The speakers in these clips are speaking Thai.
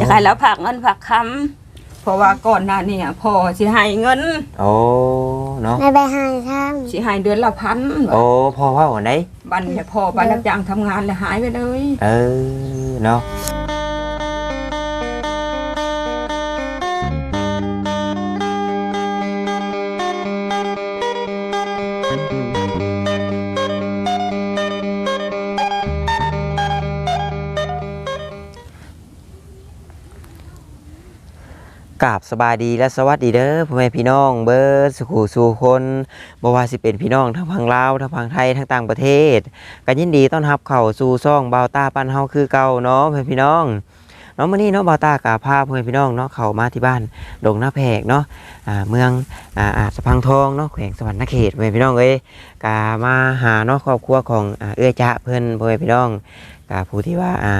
จะให้แล้วผักเงินผักคำเพราะว่าก่อนหน้านี้พ่อสิให้เงินโอ้เนาะไม่ไปหาทสิให้เดือนละพันโอ้พ่อว่าวันไหนบันเนี่ยพ่อบันรับจ้างทำงานแล้วหายไปเลย เออเนาะ กราบสบายดีและสวัสดีเด้อพ่อแม่พี่น้องเบิร์ดสุขสู่คนบ่ว่าสิเป็นพี่น้องทั้งพังลาวทั้งพังไทยทั้งต่างประเทศก็ยินดีต้อนรับเข้าสู่ซ่องบาวตาปันเฮาคือเก่าเนาะพ่อแม่พี่น้องเนาะมื้อนี้เนาะบาวตากาพาพ่อแม่พี่น้องเนาะเข้ามาที่บ้านดงหน้าแพกเนาะอ่าเมืองอ่าอ่าสะพังทองเนาะแขวงสวรรณเขตพ่อแม่พี่น้องเอ้ยกามาหาเนาะครอบครัวของอ่าเอื้อจ๊ะเพิ่นพ่อแม่พี่น้องกาผู้ที่ว่าอ่า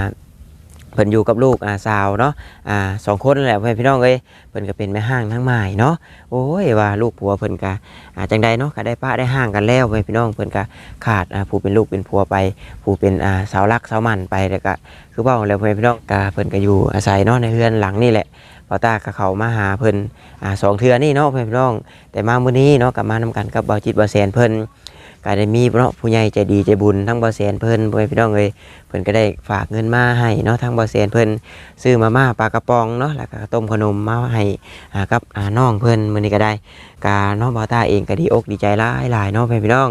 เพิ่นอยู่กับลูกอ่าสาวเนาะอ่าสองคนนั่แหละพ่อแม่พี่น้องเอ้ยเพิ่นก็เป็นแม่ห้างทั้งหมายเนาะโอ้ยว่าลูกผัวเพิ่นก็อาจังใดเนาะก็ได้ป้าได้ห้างกันแล้วไปพี่น้องเพิ่นก็ขาดอ่าผู้เป็นลูกเป็นผัวไป ผู้เป็นอ่าสาวรักสาวหมันไปแล้วก็คือเว้าแล้วพ่อแม่พี่น้องก็เพิ่นก็อยู่อาศัยเนาะในเรือนหลังนี่แหละพอตาก็เข้ามาหาเพิ่นอ่าสองเทื่อนี่เนาะพ่อแม่พี่น้อง แต่มามื้อนี้เนาะก็มานำกันกับเบาจิตเบาแสนเพิ่น ก็ได้มีเนาะผู้ใหญ่ใจดีใจบุญทั้งบาแสนเพิ่นพ่อพี่น้องเอ้ยเพิ่นก็ได้ฝากเงินมาให้เนาะทั้งเบาแสนเพิ่นซื้อมาม่าปลากระป๋องเนาะแล้วก็ต้มขนมมาให้กับน้องเพื่นมือนี้ก็ได้กาน้องบาวตาเองก็ดีอกดีใจหลายหลายเนาะเพื่อนพี่น้อง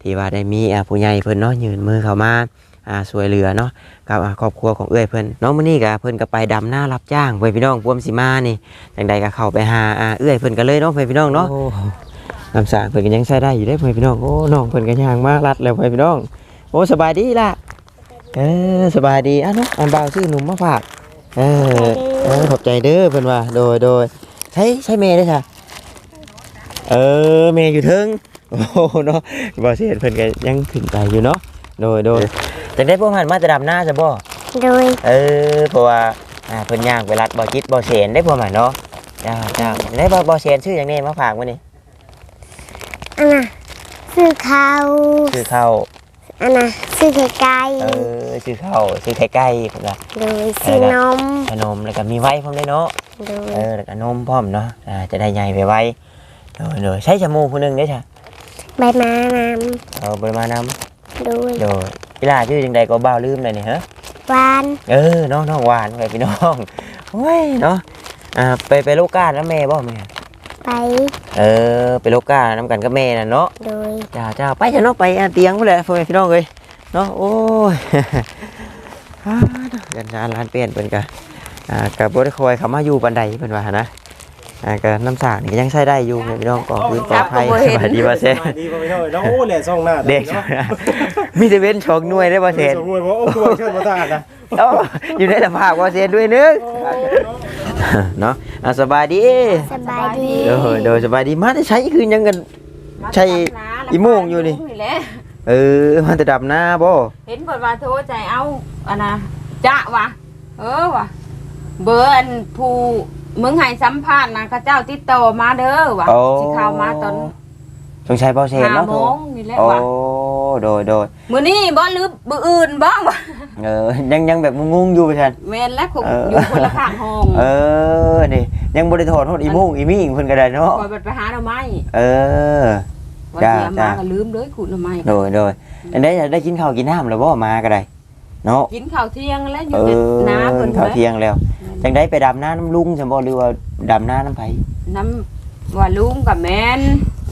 ที่ว่าได้มีผู้ใหญ่เพิ่นเนาะยืนมือเข้ามาอ่าสวยเหลือเนาะกับครอบครัวของเอื้อยเพิ่นน้องมื้อนี้ก็เพิ่นก็ไปดำหน้ารับจ้างเพื่อนพี่น้องพวมสิมานี่จังใดก็เข้าไปหาอ่าเอื้อยเพิ่นก็เลยเนาะเพื่อนพี่น้องเนาะ น้ำสางเพิ่นก็ยังใช้ได้อยู่ได้เพื่อนพี่น้องโอ้น้องเพิ่นก็ย่างมารัดแล้วเพื่อนพี่น้อง โอ้สบายดีล่ะเออสบายดีอะเนาะอันบ่าวซื้อหนุ่มมาฝากเออเออขอบใจเด้อเพิ่นว่าโดยโดยใช่ใช่เมย์ได้ค่ะเออเมย์อยู่เทึงโอ้โหเนาะบอเสียเพิ่นก็ยังขึ้นไปอยู่เนาะโดยโดยแต่ได้พวกหันมาจะดำหน้าจะบ่ำโดยเออเพราะว่าอ่าเพิ่นย่างไปรัดบ่จิตบ่เสียนได้พวกมันเนาะจ้าจ้าได้บ่บ่เสียนชื่ออย่างนี้มาฝากมื้อนี้อันน่ะ ซื้อข้าวชื่อข้าวอันน่ะซื้อไข่ไก่เออชื่อข้าวชื่อไข่ไก่เพิ่นว่าโดยซื้อนมขนมแล้วก็มีไว้พร้อมได้เนาะโดยเออแล้วก็นมพร้อมเนาะอ่าจะได้ใหญ่ไปไว้โดยโดยใช้ชะมูผู้หนึงเด้อจ้ะใบมานเอาไปมานำำโดยโดยกีฬาชื่อจังใดก็บ่าวลืมเลยนี่ฮะหวานเออน้องน้องหวานไปพี่น้องโอ้ยเนาะอ่าไปไปโลกาแล้วแม่บ่แม่ ไปเออไปโลกาน้ำกันกับแม่น่ะเนาะโดยจ้าจ้าไปจะเนาะไปอ่าเตียงพุ่นแหละพ่อแม่พี่น้องเอ้ยเนาะโอ้ยฮ่าเนาะยันจานร้านเปลี่ยนเพิ่นกะอ่ากับบ่ได้คอยเข้ามาอยู่บันไดเพิ่นว่าหั่นนะอ่าก็น้ำสากนี่ก็ยังใช้ได้อยู่แม่พี่น้องก่อพื้นปลอดภัยสบายดีบ่เซ่สบายดีบ่พี่น้อยน้องโอ้แหล่ซ่องหน้าเด็กมีแต่เว้นชอกหน่วยได้บ่เซ่สมมุติว่าโอ้คือว่าเชิญบ่ทานนะ เอ้าอยู่ในสภาพบ่เซ่ด้วยนึงเนาะอะสบายดีสบายดีเออโดยสบายดีมาได้ใช้คืนยังกันใช่อีโม่งอยู่นี่แหละเออมันจะดับหน้าบ่เห็นเปิดว่าโทรใจเอาอันน่ะจะวะเออวะเบอร์อันผู้มึงให้สัมภาษณ์นะเขาเจ้าติดต่อมาเด้อวะโอ้สิเข้ามาตอน สงสัยเบาเซนห้าเนาะโมงนี่แหละโอ้วะโดยโดยมื้อนี้บ่หรือมื้ออื่นบ่วะเออยังยังแบบงงๆอยู่ไปทัน แม่นแล้วคงเออออ ยู่คนละข้างห้องเออนี่ยังบ่ได้ถอดโทษอีโมงอีมิ่งเพิ่นก็ได้เนาะคอยไปหาหน่อไม้เออว่าจ้าเสียจ้ามาก็ลืมเลยขุดหน่อไม้โดยโดยอันได้ได้กินข้าวกินน้ำแล้วบ่มาก็ได้เนาะกินข้าวเที่ยงแล้วอเอยู่แต่อน้าเพิ่นข้าวไว้เที่ยงแล้วจังได้ไปดำน้าน้ำลุงซั่นบ่หรือว่าดำน้าน้ำไผ น้ำว่าลุงกับแม่น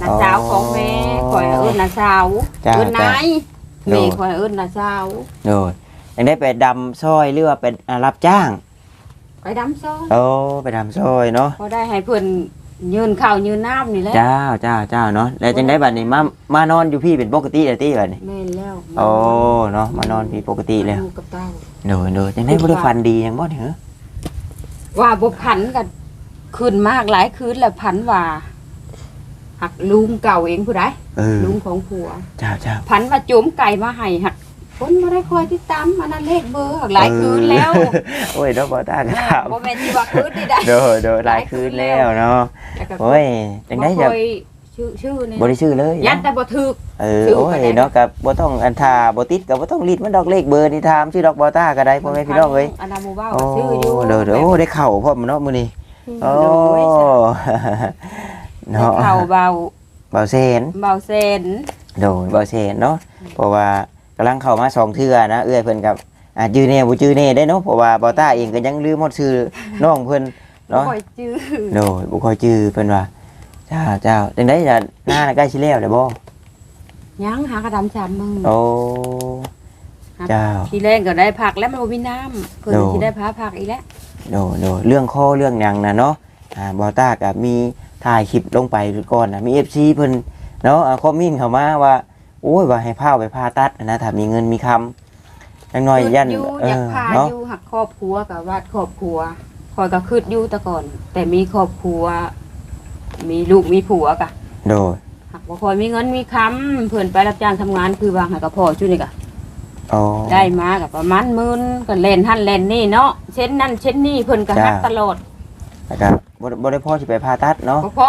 น้าสาวของแม่อ๋อคอยเอิ้นน้าสาวจ้าเอิ้นนายโดแม่ยคอยเอิ้นน้าสาวโดยจังได้ไปดำซอยหรือว่าเป็นอ่ารับจ้างไปดำซ้อนโอ้ไปดำซอยเนาะพอได้ให้เพิ่นยืนข้าวยืนน้ำนี่แหละเจ้าเจ้าเจ้าเนาะแล้วจังได้บัดนี้มามานอนอยู่พี่เป็นปกติเลยติบัดนี้แม่นแล้วโอ้เนาะมานอนพี่ปกติแล้วอยู่กับเต้าโดยโดยจังได้บ่ได้ฟันดีหยังบ่เนี่ยเหรอว่าบ่พันกันคืนมากหลายคืนแล้วพันว่า หักลุงเก่าเองผู้ใดเออลุงของผัว เจ้าเจ้าพันว่าจุ๋มไก่มาให้หักคนบ่ได้คอยติดตามอันนั้นเลขเบอร์หักหลายคืนแล้วโอ้ยเนาะบ่ตาก็ถามบ่แม่นสิว่าคืนนี่ได้โดยโดยหลายคืนแล้วเนาะแล้วก็โอ้ยจังได้บ่จะค่อยชื่อชื่อนี่บ่ได้ชื่อเลยยันแต่บ่ถูก เออชื่อโอ้ก็ยได้เนาะกับบ่ต้องอันทาบ่ติดกับบ่ต้องรีดมันดอกเลขเบอร์นี่ถามชื่อดอกบอต้าก็ได้พ่อแม่พี่น้องเอ้ยอันนามูเบ้าโอ้ก็ชื่ออยู่ เด้อเด้อโอ้ได้เข้าพร้อมเนาะมื้อนี้โอ้ โดย เนาะเข่าเบาเบาเซนเบาเซนโดยเบาเซนเนาะเพราะว่ากำลังเข้ามาสองเทื่อนะเอื้อยเพิ่นกับอาจจื้อแน่บ่จื้อแน่ได้เนาะเพราะว่าบอต้าเองก็ยังลืมหมดชื่อน้องเพิ่นเนาะเนาะคอยจื้อโดยบ่ค่อยจื้อเพิ่นว่าเจ้าเจ้าจังได๋จะหน้าน่ะใกล้สิแล้วเด้อบ่ยังหากระดำจำมึงโอ้เจ้าทีแรกก็ได้ผักแล้วมันบ่มีน้ำเพิ่นโดสิได้พาผักอีกแล้วโดโดเรื่องข้อเรื่องหยังนะเนาะอ่าบอต้ากับมี ถ่ายคลิปลงไปก่อนนะมีเอฟซีเพิ่นเนาะอ่าคอมเมินต์เข้ามาว่า โอ้ยว่าให้พาไปผ่าตัดนะถ้ามีเงินมีคำจังน้อยยันอยู่เออยากอพาเนาะอยู่หักครอบครัวกับวาดครอบครัวคอยก็คิดอยู่แต่ก่อน แต่มีครอบครัว มีลูกมีผัวกะโดยหักบ่คอยมีเงินมีคำเพิ่นไปรับจ้างทำงานคือว่าให้กับพ่อจุนี่กะอ๋อได้มากับประมาณหมื่นก็เล่นหั่นเล่นนี่เนาะเช่นนั่นเช่นนี่เพิ่นก็ฮักจ้าตลอด แล้วก็บ่บ่ได้พ่อสิไปผ่าตัดเนาะบ่พอ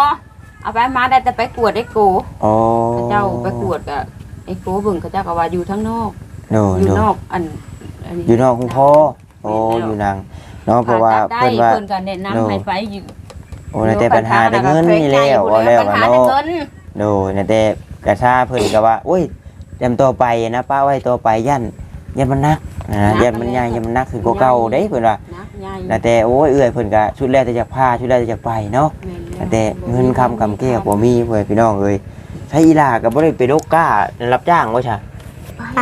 เอาไปมาได้แต่ไปกวดไอ้โกอ๋อเขาเจ้าไปกวดกับไอ้โกเบิ่งเขาเจ้าก็ว่าอยู่ทั้งนอกโดยอยู่โดยนอกอันอันนี้ อยู่นอกคุณพ่อโอ้อยู่นางเนาะเพราะว่าผ่ตัดได้เพิ่นว่า เพิ่นก็แนะนำให้ไปอยู่โอ้แต่ปัญหาแต่เงินนี่แล้วว่าแล้วปัญว่าหาแต่เนาะเงินโดยนะแต่กระชาเพิ่นก็ว่าโอ้ยเตรียมตัวไปนะป้าไว้ตัวไปยัน ยันมันนักนะยันมันใหญ่ยันมันนักคือก็เก่าเด้เพิ่นว่านะใหญ่นะแต่โอ้ยเอื้อยเพิ่นก็ชุดแรกแต่จะพาชุดแรกแต่จะไปเนาะแม่นนะแต่เงินคำกำแก้วบ่มีเว้ยพี่น้องเอ้ยใช้อีหลาก็บ่ได้ไปโลกก้ารับจ้างว่าซะไป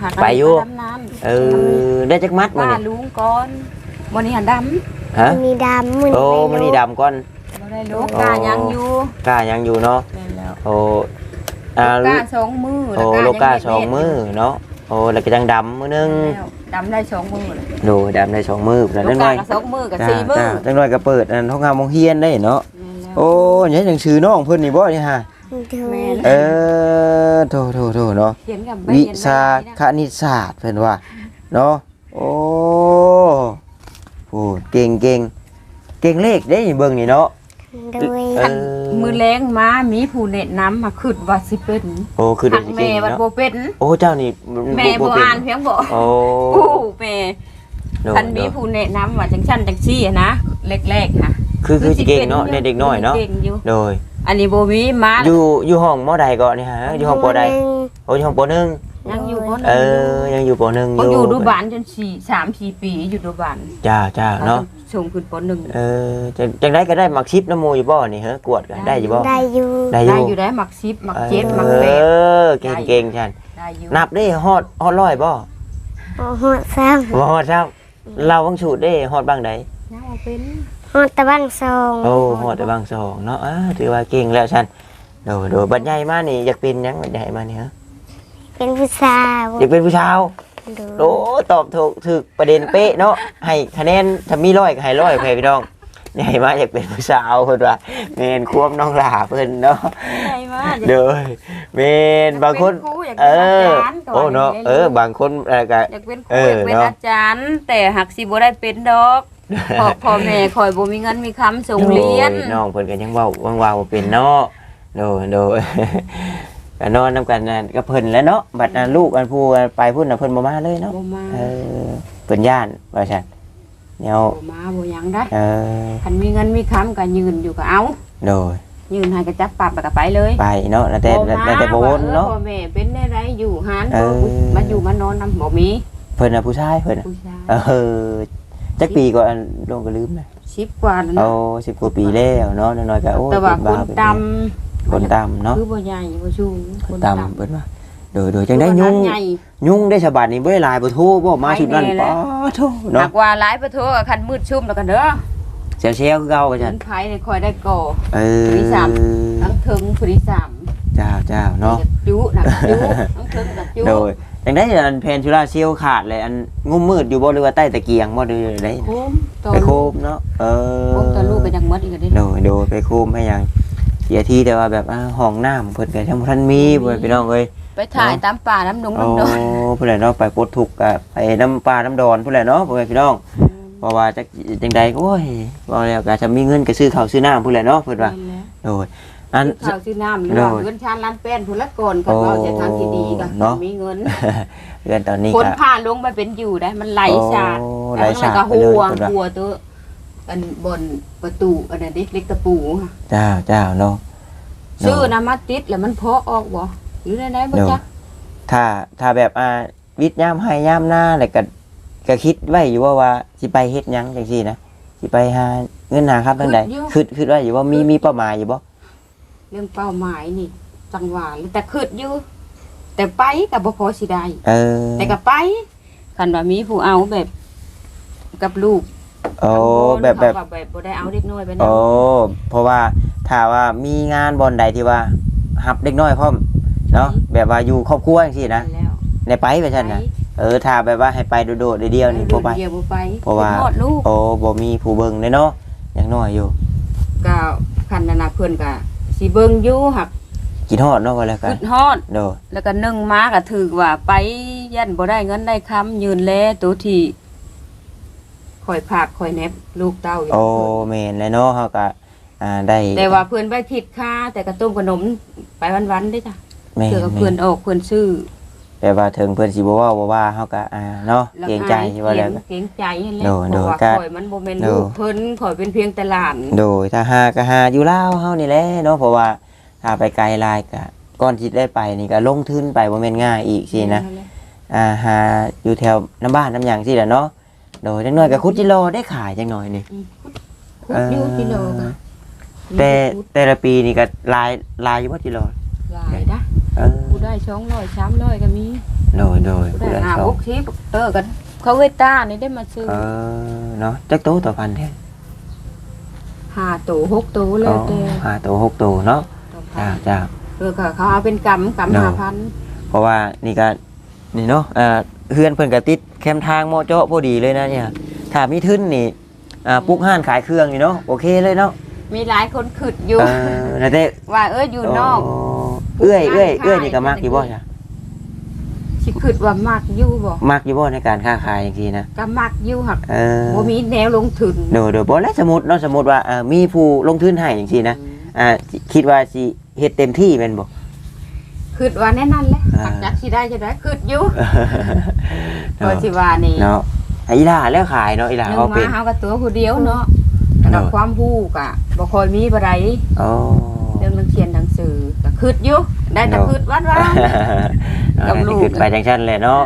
หากันไปอยู่ดำน้ำเออได้จักมัดมื้อป้านี่ลุงก่อนวันนี้หันดฮะมีดำมือโอ้มื้อนี้ดำก่อนำบ่ได้ลูกอ๋อกายังอยู่กล้ายังอยู่เนาะแม่นแล้วโอ้อ่าลูกกาสองมือโอ้โลกาสองมือเนาะโอ้แล้วก็จังดำมื้อนึงแล้วดำได้สองมือเลยโดยดำได้สองมือแล้วลูจักงน้กาอยกับสองมือกับจ้าสี่มือจ้าจังน้อยก็เปิดอันท้องงามมองเฮียนได้เนาะแม่นแล้วโอ้ยนี่หนังสือน้องเพิ่นนี่บ่นี่ฮะโดยเออโถโถโถเนาะ เขียนกับวิเขียนชาไว้คณิตศาสตร์เพิ่นว่าเนาะโอ้โหเก่งเก่งเก่งเลขได้นี่เบิ่งนี่เนาะ โดยเออมือแรงมามีผู้แนะนำมาคิดว่าสิเป็นโอ้คือหัเด็กกแม่เก่งว่าเนาะบ่เป็น โอ้เจ้านี่แม่บ่เป็นอ่านเพียงบ่โอ้โอ้แม่โดคันมีผู้แนะนำว่าจังซั่นจังซี่อะนะแรกๆค่ะคือคือสิเก่งเนาะป็ในเด็กน้อยเนาะเก่งอยู่โดย อันนี้บ่มีมาอยู่อยู่ห้องมอใดก่อนนี่ฮะอยู่ห้องปอใดโอ้อยู่ห้องปอหนึ่งยังอยู่บ่เออยังอยู่ปหนึ่งอเขายู่อยู่ดูบ้านจน4 3 4ปีอยู่ดูบ้านจ้าจ้าเนาะ ส่งขึ้นปหนึ่งเออจังจังได้ก็ได้มักชิปน้ำมูอยู่บ่นี่ฮะกวดกันได้อยู่บ่ได้อยู่ได้อได้ยู่อยู่ได้หมัก10หมักเจ็ดหมักเอแปดอเก่งเก่งฉันได้อยู่นับได้ฮอดฮอดร้อยบ่โอ้โหซ้บ่ฮอดครับเราบังสูตรได้ฮอดบางใดยังบ่เป็นำโหดตะบังซองโอ้ฮอดแต่บางสองเนาะอ่าถือว่าเก่งแล้วฉันโดยโดยบัดใหญ่มานี่อยากเป็นหยังบัดใหญ่มานี่ฮะเป็นผู้สาวอยากเป็นผู้ชาว โดยโอ้ตอบถูกถูกประเด็นเป๊ะเนาะให้คะแนนถ้ามีร้อยก็ให้ร้อยเพื่อนพี่น้องใหญ่มาอยากเป็นผู้สาวเพิ่นว่าเมนควบน้องหลาเพิ่นเนาะได้มาเด้อเมนบางคนอยกป็ครูอยากเอเป็นอาอจารย์ก็โอ้ว่าเนาะย่งเออบางคนเออก็อยากเป็นคเอรูออยากเป็นเนาะอาจารย์ แต่หักสิบ่ได้เป็นดอกพ่อพ่อแม่คอยบ่มีเงินมีคำส่งเรียนโอ้น้องเพิ่นก็ยังเว้าว่างๆบ่เป็นเนาะโดยโดย ก็นอนนํกันนั่นก็เพิ่นแหล้วเนาะบัดนั้นลูกอันผู้ไปพุ่นน่ะเพิ่นบ่มาเลยเนาะบ่มาเออเพิ่นย่านว่าซั่นแนวบ่มาบ่หยังได้เออคันมีเงินมีคำก็ยืนอยู่ก็เอาโดยยืนให้ก็จับปรับแล้วก็ไปเลยไปเนาะแล้วแต่บ่แล้วมาแต่บ่วนเนาะพ่อแม่เป็นได้ไรอยู่หานเอบ่อมาอยู่มานอนนำบ่มีเพิ่นน่ะผู้ชายเพิ่นน่ะผู้ชายเออจักปีก็อันลงก็ลืมนะ10กว่าแล้วเอาเนาะสิบกว่าปีแล้วเนาะน้อยๆก็โอ้ยแต่ว่าเป็นคบ้านเป็นด คนตำำเนาะคือบ่ใหญ่บ่สูงคนตำเพิ่นว่าโดยโดยจังได้ยุ่งใหญ่ยุ่งได้ฉบับนี้บ่ได้หลายบ่โทรบ่มาชุดนั้นไปแน่ป้าแล้วโทหาเนาะกว่าหลายประโทคันมืดชุ่มแล้วกันเด้อเซลเซลคือเก่าว่าฉัซั่นนไผนี่คอยได้ก่อเออปีสามทั้งถึงผู้ที่สามเจ้าเจ้าเนาะจุหนักจุทั้งถึงกับจุโดยจังได้อันเพนชูราเซลขาดเลยอันงุ่มมืดอยู่บ่หรือว่าใต้ตะเกียงบ่หรือไดโคมตัวไปโคลูกมเนาะเออโคมตัวลูกก็ยังหมดอีกเด้โดยโดยไปโคมให้หยังเสียทีแต่ว่าแบบอ่าห้องน้ำเพิ่นก็ยังบ่ทันมีเพิ่นพี่น้องเอ้ย ไปถ่ายตามป่าน้ำหนงโอ้น้ำดอนผู้ใดเนาะไปปลดทุกข์กับไปน้ำปลาน้ำดอนผู้ใดเนาะพ่อแม่พี่น้องเพราะว่าจักจังใดก็โอ้ยว่าแล้วก็จะมีเงินก็ซื้อข้าวซื้อน้ำผู้ใดเนาะเพิ่นว่าโดยอันซื้อข้าวซื้อน้ำหรือโดว่ายเงินชานล้านแป้นผู้ละก่อนก็โอ้เราจะทางที่ดีก็เนาะ มีเงินเดือนตอนนี้คนก็ ผ่านลงไปเป็นอยู่ได้มันไหลสาดโอ้แล้วไหลสาดมันก็ไปเลยหัวเพิ่นว่า หัวตัว อันบนประตูอันนั้นเด็กเล็กตะปูค่ะเจ้าเจ้าเนาะซื้อนะมาติดแล้วมันเพาะออกบ่หรือไหนๆบ่เดี๋ยวจ๊ะถ้าถ้าแบบอ่าวิทย์ยามให้ยามหน้าแล้วก็ก็คิดไว้อยู่ว่าว่าสิไปเฮ็ดหยังจังซี่นะสิไปหาเงินหาครับทางใดคิดคิดไว้อยู่ว่ามีมีเป้าหมายอยู่บ่เรื่องเป้าหมายนี่ จังหวะแต่คิดอยู่แต่ไปก็บ่พอสิได้เออแต่ก็ไปคันว่ามีผู้เอาแบบ กับลูก โอ้แบบแบบเขาแบบบ่ได้เอาเด็กน้อยไปโอ้นำเพราะว่าถ้าว่ามีงานบอนใดที่ว่าหับเด็กน้อยพร้อมเนาะแบบว่าอยู่ครอบครัวจังซี่นะแล้วในไปไปซั่นน่ะเออถ้าแบบว่าให้ไปโดดๆเดียวๆนี่บ่ไปเดียวบ่ไปเพราะว่าหมดลูกโอ้บ่มีผู้เบิ่งเลยเนาะยังน้อยอยู่ก็คันนานาเพิ่นก็สิเบิ่งอยู่หักกินฮอดเนาะก็แล้วกัขึ้นนฮอดโดดแล้วก็นึ่งมาก็ถือว่าไปยันบ่ได้เงินได้คำยืนแลตัวที่ คอยพากคอยแนบลูกเต้าอยู่โอ้แม่นแล้วเนาะเฮาก็อ่าได้แต่ว่าเพื่อนไปผิดค่าแต่กระต้มขนมไปวันๆได้จ้ะแม่นเพื่อกับแม่เพื่อนนออกเพื่อนซื้อแต่ว่าถึงเพิ่นสิบ่เว้าบ่ว่าเฮาก็อ่าเนาะแล้วเกรงใจว่าแล้วก็เกรงใจนั่นแหละโดยเพราะว่าโดยก็ข่อยมันบ่แม่นโดยลูกเพิ่นข่อยเป็นเพียงแต่หลาน โดยถ้าหาก็หาอยู่ลาวเฮานี่แหละเนาะเพราะว่าถ้าไปไกลหลายก็ก่อนที่ได้ไปนี่ก็ลงทุนไปบ่แม่นง่ายอีกสินะ อ่าหาอยู่แถวน้ำบ้านน้ำหยังสิแหละเนาะ โดยจังหน่อยกับคุดจิโลได้ขายจังหน่อยนี่คุดอยู่กิโลก็แต่แต่ละปีนี่ก็ลายลายอยู่ว่าจิโลหลายนะเออกูได้200 300ก็มีโดยโดยกูผู้ได้ละห้าสอหงกสิบเออกันเขาเวต้านี่ได้มาซื้อเออเนาะจักโตวต่อพันแท้ห้าตัวหกตัวแล้อ๋อวแต่ห้าตัวหกตัวเนาะต่อพัจ้านจ้า เออก็เขาเอาเป็นกำกำเนาะห้าพันเพราะว่านี่ก็ นี่เนาะอ่าเพื่อนเพิ่นก็ติดแคมทางโมโจะพอดีเลยนะเนี่ยถ้ามีทุนนี่อ่าปลุกห้านขายเครื่องนี่เนาะโอเคเลยเนาะมีหลายคนขึ้นอยู่เออแล้วแต่ว่าเอออยู่นอกเอื้อยเอื้อยเอื้อยนี่ก็มักอยู่บ่จ้ะสิขึ้นว่ามักอยู่บ่มักอยู่บ่ในการค้าขายอย่างทีนะก็มักอยู่หักเออบ่มีแนวลงทุนเดี๋ยวเดี๋ยวบ่แล้วสมมุติเนาะสมมุติว่าเอ่อมีผู้ลงทุนให้อย่างทีนะอ่าสิคิดว่าสิเฮ็ดเต็มที่แม่นบ่ขึ้นว่าแน่นั่นแหละอ่า หักจักสิได้จะได้ขึ้นอยู่เนาะก็สิว่านี่เนาะให้อีหล่าแล้วขายเนาะอีหล่านึงเขามาเป็นเฮาก็ตัวผู้เดียวเนาะเนาะกับความรู้ก็บ่ค่อยมีบ่ได้โอ้เรื่องหนังเขียนหนังสือก็ขึ้นอยู่ได้แต่เนาะขึ้นวันว่ากับลูกขึ้นไปจังซั่นแหละเนาะ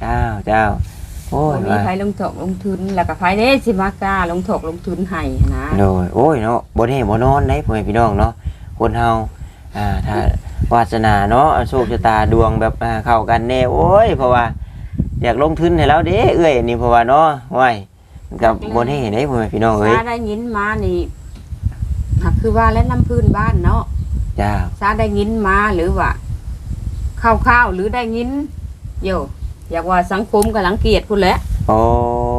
เจ้าเจ้าโอ้บ่ยมีใครลงถกลงทุนแล้วก็ไผเด้สิมากล้าลงถกลงทุนให้นะโดยโอ้ยเนาะบ่ได้บ่นอนได้พ่อแม่พี่น้องเนาะคนเฮา อ่าถ้าวาสนาเนาะโชคชะตาดวงแบบอ่าเข้ากันแน่โอ้ย เพราะว่า อยากลงทุนให้แล้วเด้เอ้ยนี่เพราะว่าเนาะว้ายมันกับบนให้เห็นได้พ่อแม่พี่น้องเอ้ยซาได้ยินมานี่หักคือว่าและน้ำพื้นบ้านเนาะจ้าซาได้ยินมาหรือว่าข้าวๆหรือได้ยินโยอยากว่าสังคมกับลังเกียจพุ่นแหละโอ้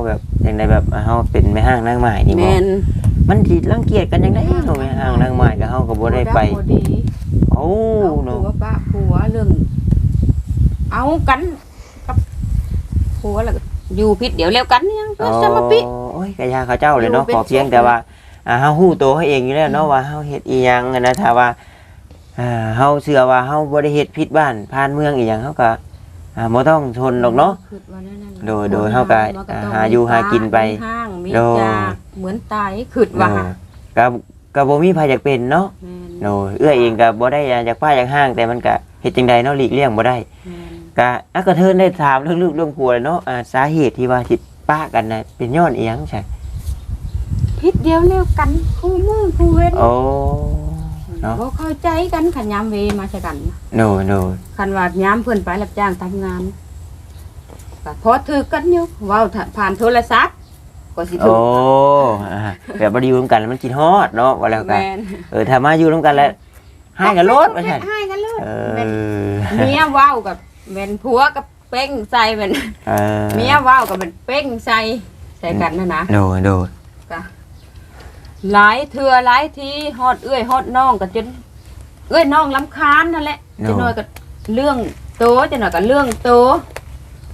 แบบอย่างใดแบบเฮาเป็นแม่ห้างนางไม้นี่แมบ่น มันสิรังเกียจกันจังได๋เนาะแม่ห้างนางไม้ก็เฮาก็บ่ได้ไปบ่ดีโอ้เอาเนาะผัวป้าผัวเรื่องเอากันกับผัวแล้วก็อยู่พิษเดี๋ยวแล้วกันยังโอ้จะมาปิโอ้ยก็ยาเขาเจ้าเลยเนาะอยู่เป็นขอเพียงสุขแต่ว่าอ่าเฮาฮู้ตัวเฮาเองอยู่แล้วเนาะว่าเฮาเฮ็ดอีหยังอะนะถ้าว่าอ่าเฮาเชื่อว่าเฮาบ่ได้เฮ็ดผิดบ้านผ่านเมืองอีหยังเฮาก็ อ่าบ่ต้องทนหรอกเนาะ คิดว่านั่นน่ะโดยโดยเฮาก็มันต้องหาอยู่หากินไปมีห้างมีโดยจากเหมือนตายคิดว่าเออก็ก็บ่มีไผอยากเป็นเนาะแม่นโอ้ยเอื้อเองก็บ่ได้อยากป้าอยากห้าง แต่มันก็เฮ็ดจังใดเนาะหลีกเลี่ยงบ่ได้แม่นก็อักกระเทินได้ถามเรื่องลูกเรื่องผัวเนาะอ่าสาเหตุที่ว่าสิป้ากันน่ะเป็นย้อนอีหยังใช่ พิษเดียวแล้วกันคู่มือคู่เว้นโอ้ เนาะบ่เข้าใจกันขันยามเวมาใช่กันโนโนคันว่ายามเพิ่นไปรับจ้างทำงานก็พอถือกันอยู่เว้าผ่านโทรศัพท์ก็สิถูโอ้กอ่าแบบบ่ได้อยู่ร่วมกันแล้วมันกินฮอดเนาะว่าแล้วกันแม่นเออถ้ามาอยู่ร่วมกันแล้วให้กันโลดว่าซั่นให้กันโลดเอแม่นอเมียเว้ากับแม่นผัวกับเป้งใส่แม่น เออเมียเว้ากับมันเป้งใส่ใส่กันนะนะโนโน หลายเทื่อหลายทีฮอดเอื้อยฮอดน้องก็จนเอื้อยน้องลำคาญนั่นแหละจะน้อยก็เรื่องโตจะหน่อยก็เรื่องโต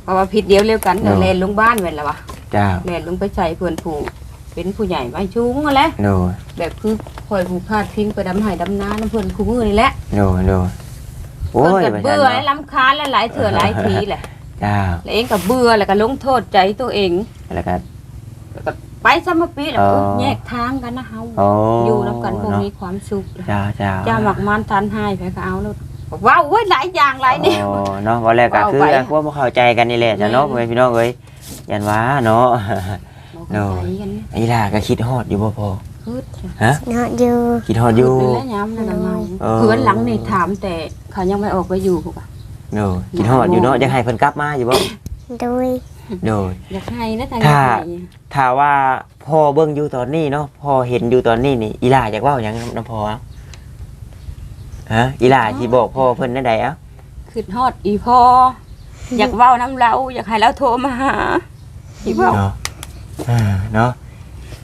เพราะว่าผิดเดียวเร็วกันก็แล่นลงบ้านแม่นละวะจ้าแล่นลงไปใส่เพื่อนผู้เป็นผู้ใหญ่ไว้ชุ้งนั่นแหละโดยแบบคือคอยผูกพาดพิงไปดำไห้ดำนาน้ำเพิ่นคู่มือนี่แหละโดยโดยโอ้เพิ่นยก็ประเบื่ชัอนและเนาะลำคาญและหลายเถื่อหลายทีแหละจ้าแล้วเองก็เบื่อแล้วก็ลงโทษใจตัวเองแล้วก็แล้วก็ ไปซัมมอปีแล้วอ๋อเออแยกทางกันนะเฮาโอ้อยู่แล้วกันคงเนาะ มีความสุขจ้าจ้าเจ้าหมักมันทันให้ไปก็เอาแล้วบอกว่าโอ้ยหลายอย่างหลายแนว โอ้เนาะว่าแรกก็เอาคือไปพวกบ่เข้าใจกันนี่แหละจ้ะเนาะแม่พ่อแม่พี่น้องเอ้ยยันว่าเนาะ บอกเข้าใจกันไอ้ล่ะก็คิดฮอดอยู่บ่พอคืดฮะนอนอยู่คิดฮอดอยู่คืดแล้วย้ำนั่นน่ะเมาเออ เพื่อนหลังนี่ถามแต่เขายังไม่ออกไปอยู่พวกอะโดยคิดฮอดอยู่เนาะอยากให้เพิ่นกลับมาอยู่บ่โดย โดย อยากให้นะทางถ้าอยากให้ถ้าว่าพ่อเบิ่งอยู่ตอนนี้เนาะพ่อเห็นอยู่ตอนนี้นี่อีหล่าอยากเว้าหยังนำพ่ออะฮะอีหล่าสิบอกพ่อเพิ่นได้ใดเอ้าคือฮอดอีพออยากเว้าน้ำเราอยากให้เราโทรมาหาอีเว้าเนาะอ่าเนาะ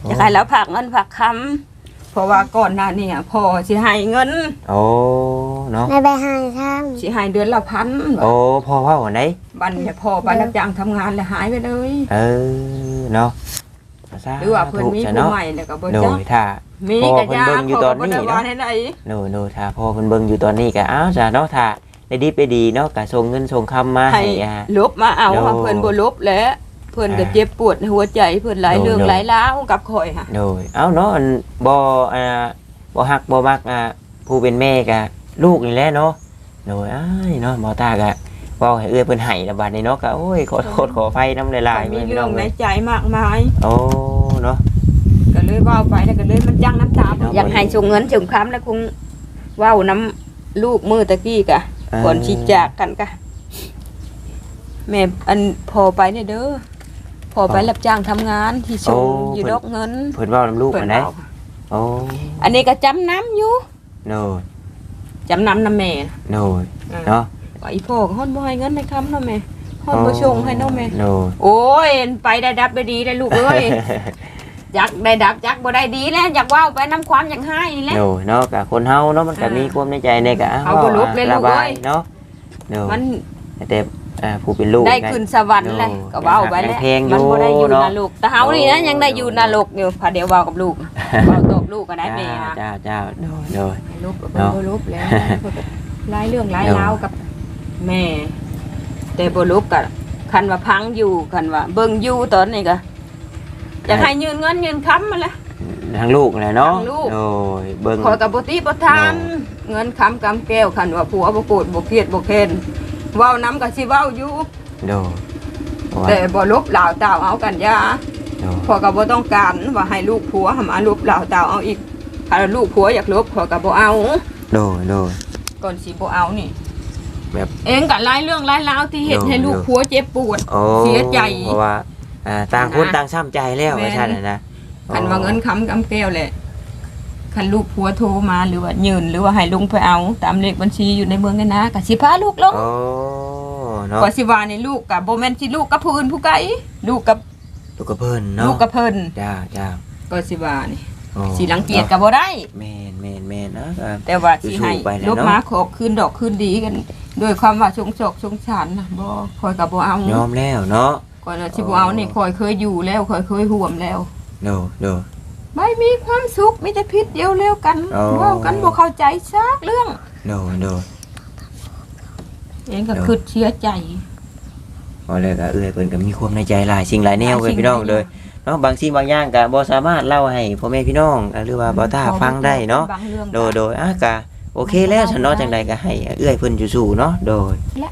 อยากให้เราฝากเงินฝากคำ เพราะว่าก่อนหน้านี้อะพ่อสิให้เงินโอ้เนาะไม่ไปหาทสิให้เดือนละพันโอ้พ่อเว้าอันใดบันเนี่ยพ่อไปรับจ้างทำงานแล้วหายไปเลย เออเนาะหรือว่าเพิ่นมีสาธุผู้เนาะใหม่แล้วก็บ่โดจักยถ้า มีพ่อกระยาเพิ่นเบิ่งอยู่พ่อตอนก็บ่นี้ได้เนาะว่าให้ไหนโดยโดยถ้าพ่อเพิ่นเบิ่งอยู่ตอนนี้ก็อ้าวจ้ะเนาะถ้าได้ดีไปดีเนาะก็ส่งเงินส่งคำมาให้ให้อ่า ลบมาเอาโดว่าเพิ่นบ่ลบแล้ว เพิ่นก็อ่าเจ็บปวดในหัวใจเพิ่นหลายโดนเรื่องโดนหลายราวกับข่อยค่ะโดยเอ้าเนาะอันบ่อ่าบ่ฮักบ่มักอ่าผู้เป็นแม่ก็ลูกนี่แหละเนาะโดยอ้ายเนาะหมอตาก็เว้าให้เอื้อเพิ่นให้ละบัดนี้เนาะก็โอ้ยขอโทษขออภัยนำหลายๆมีพี่เรื่น้อองงในเอ้ยใจมากมายโอ้เนาะก็เลยเว้าไปแล้วก็เลยมันจังน้ำตาเนาะอยากให้ส่งเงินส่งคำแล้วคงเว้าน้ำลูกมือตะกี้กะก่อนสิจากกันกะแม่อันพอไปเนี่ยเด้อ พอไปรับจ้างทำงานที่ส่งอยู่ดอกเงินเพิ่นเว้านำลูกเปิอัดนใดเอาโอ้อันนี้ก็จำน้ำอยู่โดยจำน้ำน้ำแม่โดยเนาะว่าอีพ่อก็ฮอดบ่ให้เงินในคำเนาะแม่ฮอดบ่ชงให้เนาะแม่โดยโอ้ยไปได้ดับได้ดีได้ลูกเอ้ย อยากได้ดับอยากบ่ได้ดีแล้วอยากเว้าไปน้ำความอยากให้นี่แหละโดยเนาะกับคนเฮาเนาะมันก็อ่ามีมีความในใจในกะเอาบ่ลุกเลยลูระกบายเอ้ย เนาะโดยมันแต่ อ่าผู้เป็นลูกได้ไงขึ้นสวรรค์เลยโอ้ก็เว้าไปแล้วยังเพลงอยู่มันบ่ได้อยู่เนาะนรกแต่เฮานี่นะยังได้อยู่นรกอยู่พาเดี๋ยวเว้ากับลูกเว้าตบลูกก็ได้แม่นะจ้าจ้าโดยโดย ลบเนาะบ่ลบแล้วหลายเรื่องหลายเนาะราวกับแม่ แต่บ่ลบก็คันว่าพังอยู่คันว่า เบิ่งอยู่ตอนนี้ก็อยากให้ยืนเงินยืนค้ำมาแหละ ทางลูกแหละเนาะทางลูก โดยเบิ่งขอยกับบ่ติบ่ทาน เงินค้ำกำแก้วคันว่าผัวบ่โกรธบ่เกลียดบ่เคน เว้านํก็สิเว้าอยู่ โดยเพราะว่าแต่บ่ลบหลาวตาวเอากันยาโดยขอยก็บ่ต้องการว่าให้ลูกผัวหามาลบหลาวตาวเอาอีกถ้าลูกผัวอยากลบขอยก็บ่เอา โดยโดย ก่อนสิบ่เอานี่แบบ เองก็หลายเรื่องหลายราวที่เฮ็ดโดให้ลูกผัวเจ็บปวด โอ้เสียใจ เพราะว่าอ่าต่างคนนะต่างช้ำใจแล้วแม่นว่าซั่นน่ะนะ คันว่าเงินค้ำกำแก้วแหละ คันลูกผัวโทรมาหรือว่ายืนหรือว่าให้ลุงไปเอา ตามเลขบัญชีอยู่ในเมืองกันนะก็สิพาลูกลงโอ้เนาะก็สิว่านี่ลูกกับบ่แม่นสิลูกกับผู้อื่นผู้ไกลลูกกับลูกกับเพิ่นเนาะลูกกับเพิ่นจ้าจ้าก็สิว่านี่โอ้สิรังเกียจก็บ่ได้แม่นแม่นแม่นนะก็แต่ว่าสิให้สู้ๆไปแหละลูกเนาะมาขอบคืนดอกคืนดีกันด้วยความว่าสงสกสงสารนะบ่คอยก็บ่เอายอมแล้วเนาะก่อนว่าสิบ่เอานี่คอยเคยอยู่แล้วคอยเคยห่วมแล้วโดโด ไม่มีความสุขมีแต่พิษเดียวเร็วกันอ๋อ เว้ากันบ่เข้าใจซักเรื่อง โดโดเองก็เดี๋ยว คือเสียใจ พอแล้วก็เอื้อยเพิ่นก็มีความในใจหลายสิ่งหลายแนวหลายเว้ยสิ่งพี่น้องหลายแนวเลยเนาะบางสิ่งบางอย่างก็บ่สามารถเล่าให้พ่อแม่พี่น้องอ่าหรือว่าบ่ตาฟังได้เนาะบางรื่องโดยโดยอะก็โอเคแล้วฉันเนาะจังใดก็ให้เอื้อยเพิ่นสู้ๆเนาะโดยและ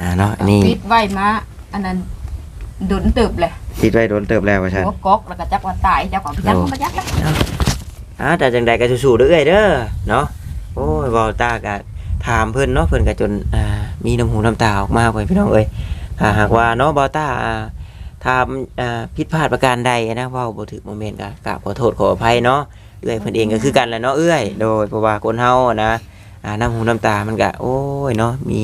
อ่าเนาะอันนี่ ปิดไว้มา อันนั้นดุนตึบเลย ติดไว้โดนเติบแล้วว่าซั่นหัวกอกแล้วก็จักว่าตายจักว่าจักว่าจักแล้วอ่าแต่จังใดก็สู้ๆเด้อเอื้อยเด้อเนาะโอ้ยเว้าตาก็ถามเพิ่นเนาะเพิ่นก็จนอ่ามีน้ำหูน้ำตาออกมาเว้ยพี่น้องเอ้ยถ้าหากว่าเนาะบ่ตาอ่าถ้าอ่าผิดพลาดประการใดนะเว่าบ่ถึกโมเมนต์ก็กราบขอโทษขออภัยเนาะเอื้อยเพิ่นเองก็คือกันแหละเนาะเอื้อยโดยเพราะว่าคนเฮาอะนะอ่าน้ำหูน้ำตามันก็โอ้ยเนาะมี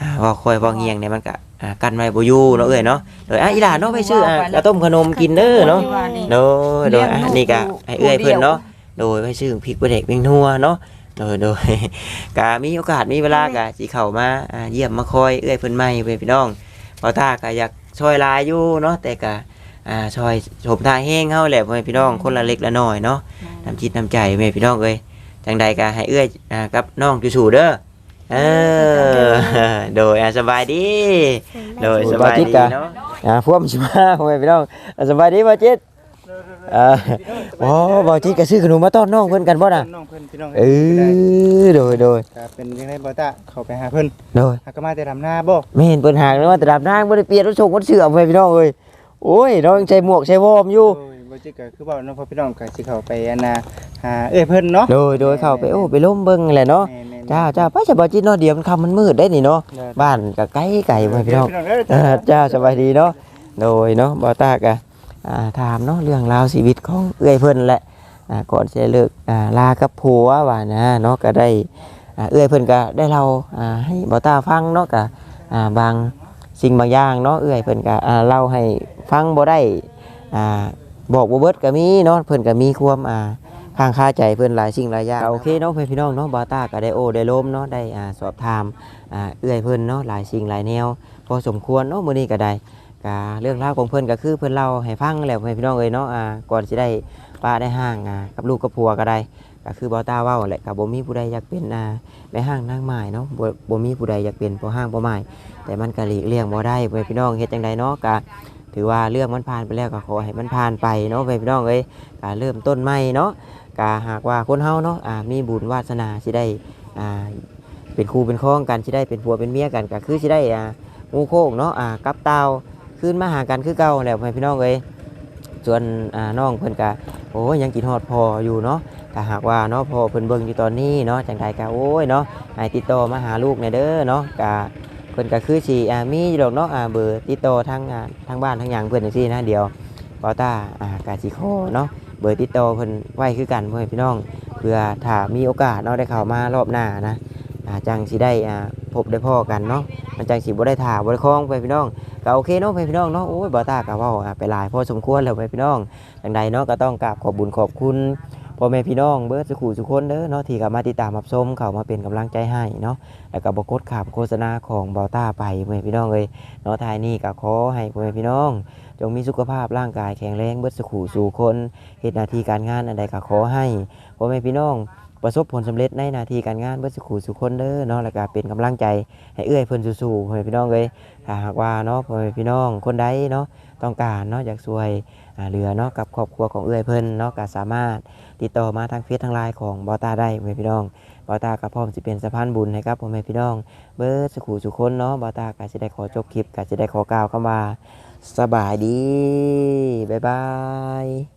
อ่าเว่าคอยเว่าเงียงเนี่ยมันก็ อ่ากันไว้บ่อยู่เนาะเอื้อยเนาะโดยอะอีหลาเนาะไปซื้ออะกระต้มขนมกินเด้อเนาะโดยโดยอะนี่ก็ให้เอื้อยเพิ่นเนาะโดยไปซื้อพริกประเด็กเมงนัวเนาะโดยโดยก็มีโอกาสมีเวลาก็สิเข้ามาอ่าเยี่ยมมาคอยเอื้อยเพิ่นใหม่เว้ยพี่น้องพอตาก็อยากช่วยหลายอยู่เนาะแต่ก็อ่าช่วยชมทางแห้งเฮาแหละพ่อแม่พี่น้องคนละเล็กละน้อยเนาะน้ำจิตน้ำใจแม่พี่น้องเอ้ยจังใดก็ให้เอื้อยอ่ากับน้องจู่ๆเด้อ เออ โดยอ่าสบายดี โดยสบายดีเนาะอ่าพวกมนสิมาพ่อแม่พี่น้องอ่าสบายดีบ่จิตอ่าโอ้บ่จิตก็ซื้อขนมมาต้อนน้องเพิ่นกันบ่น่ะน้องเพิ่นพี่น้องเออโดยโดยก็เป็นยังไงบ่ตาเข้าไปหาเพิ่นโดยหาก็มาแต่ดำหน้าบ่ไม่เห็นเปิดหางเลยว่าแต่ดับนางบ่ได้เปลี่ยนรถชงรถเสือไปพี่น้องเอ้ยโอ้ยน้องยังใส่หมวกใส่วอร์มอยู่โอ้ย บ่จิก็คือเว้าเนาะพ่อพี่น้องก็สิเข้าไปอันน่ะหาเอ้ยเพิ่นเนาะ โดยโดยเข้าไปโอ้ไปล้มเบิ่งแหละเนาะแม่นๆจ้าจ้าไปจะบ่จิตเนาะเดี๋ยวมันค่ำมันมืดได้นี่เนาะเด้อบ้านก็ไกลไกลไปพี่น้องเด้อเออจ้าสบายดีเนาะโดยเนาะบ่ตากะอ่าถามเนาะเรื่องราวชีวิตของเอื้อยเพิ่นแหละอ่าก่อนจะเลิกอ่าลากับผัวว่านะเนาะก็ได้อ่าเอื้อยเพิ่นก็ได้เล่าอ่าให้บ่ตาฟังเนาะก็อ่าบางสิ่งบางอย่างเนาะเอื้อยเพิ่นก็อ่าเล่าให้ฟังบ่ได้อ่า บอกบ่เบิดก็มีเนาะเพิ่นก็มีความอ่าข้างคาใจเพิ่อนหลายสิ่งหลายอย่างโอเคเนาะเพื่อนพี่น้องเนาะบ่ตาก็ได้โอได้ล้มเนาะได้อ่าสอบถามอ่าเอื้อยเพิ่อนเนาะหลายสิ่งหลายแนว พอสมควรเนาะมื้อนี้ก็ได้กาเรื่องราวของเพิ่อนก็คือเพิ่อนเล่าให้ฟังแล้วให้พี่น้องเอ้ยเนาะอ่าก่อนสิได้ป้าได้ห้างอ่ากับลูกกับผัวก็ได้ก็คือบ่าวตาเว้าแหละก็บ่มีผู้ใดอยากเป็นอ่าแม่ห้างนางไม้เนาะบ่บ่มีผู้ใดอยากเป็นพ่อห้างพ่อไม้แต่มันก็หลีกเลี่ยงบ่ได้เว้ยพี่น้องเฮ็ดจังไดเนาะก็ ถือว่าเรื่องมันผ่านไปแล้วก็ขอให้มันผ่านไปเนาะเว้ยพี่น้องเอ้ยก็เริ่มต้นใหม่เนาะก็หากว่าคนเฮาเนาะอ่ามีบุญวาสนาสิได้อ่าเป็นครูเป็นครองกันสิได้เป็นผัวเป็นเมียกันก็คือสิได้อ่างูโค้งเนาะอ่ากับเตาขึ้นมาหากันคือเก่าแหล้วพี่น้องเอ้ยส่วนอ่าน้องเพิ่นก็โอ้ยยังกินฮอดพออยู่เนาะถ้าหากว่าเนาะพอเพิ่นเบิ่งอยู่ตอนนี้เนาะจังใดก็โอ้ยเนาะให้ติดต่อมาหาลูกในเด้อเนาะก็ เพิ่นก็คือสิอ่ามีอยู่ดอกเนาะอ่าเบอร์ติดต่อทางอ่าทางบ้านทางหยังเพิ่นจังซี่นะเดี๋ยวปอต้าอ่ากาสิขอเนาะเบอร์ติดต่อเพิ่นไว้คือกันพ่อแม่พี่น้อง เพื่อถ้ามีโอกาสเนาะได้เข้ามารอบหน้านะอ่าจังสิได้อ่าพบได้พ่อกันเนาะมันจังสิบ่ได้ถ่าบ่ได้คล้องไปพี่น้องก็โอเคเนาะไปพี่น้องเนาะโอ้ยบ่ตาก็เว้าไปหลายพอสมควรแล้วไปพี่น้องจังใดเนาะก็ต้องกราบขอบบุญขอบคุณ พ่อแม่พี่น้องเบิดสุขุสุคนเด้อเนาะที่ก็มาติดตามรับชมเข้ามาเป็นกำลังใจให้เนาะแล้วก็บ่กดข้ามโฆษณาของบ่ตาไปพ่อแม่พี่น้องเอ้ยเนาะทายนี้ก็ขอให้พ่อแม่พี่น้อง จงมีสุขภาพร่างกายแข็งแรงเบิดสุขุสู่คนเฮ็ดหน้าที่การงานอันใดก็ขอให้พ่อแม่พี่น้องประสบผลสำเร็จในนาทีการงานเบิดสุขุสุคนเด้อเนาะแล้วก็เป็นกำลังใจให้เอื้อยเพิ่นสู้ๆพ่อแม่พี่น้องเอ้ยถ้าหากว่าเนาะพ่อแม่พี่น้องคนใดเนาะ ต้องการเนาะอยากช่วยเหลือเนาะกับครอบครัวของเอื้อยเพิ่นเนาะก็สามารถติดต่อมาทางเฟซทางไลน์ของบอตาได้พ่อแม่พี่น้องบอตาก็พร้อมสิเป็นสะพานบุญให้กับพ่อแม่พี่น้อง เบิดสุขุสุคนเนาะบอตาก็จะได้ขอจบคลิปก็จะได้ขอกล่าวคำว่าสบายดีบ๊ายบาย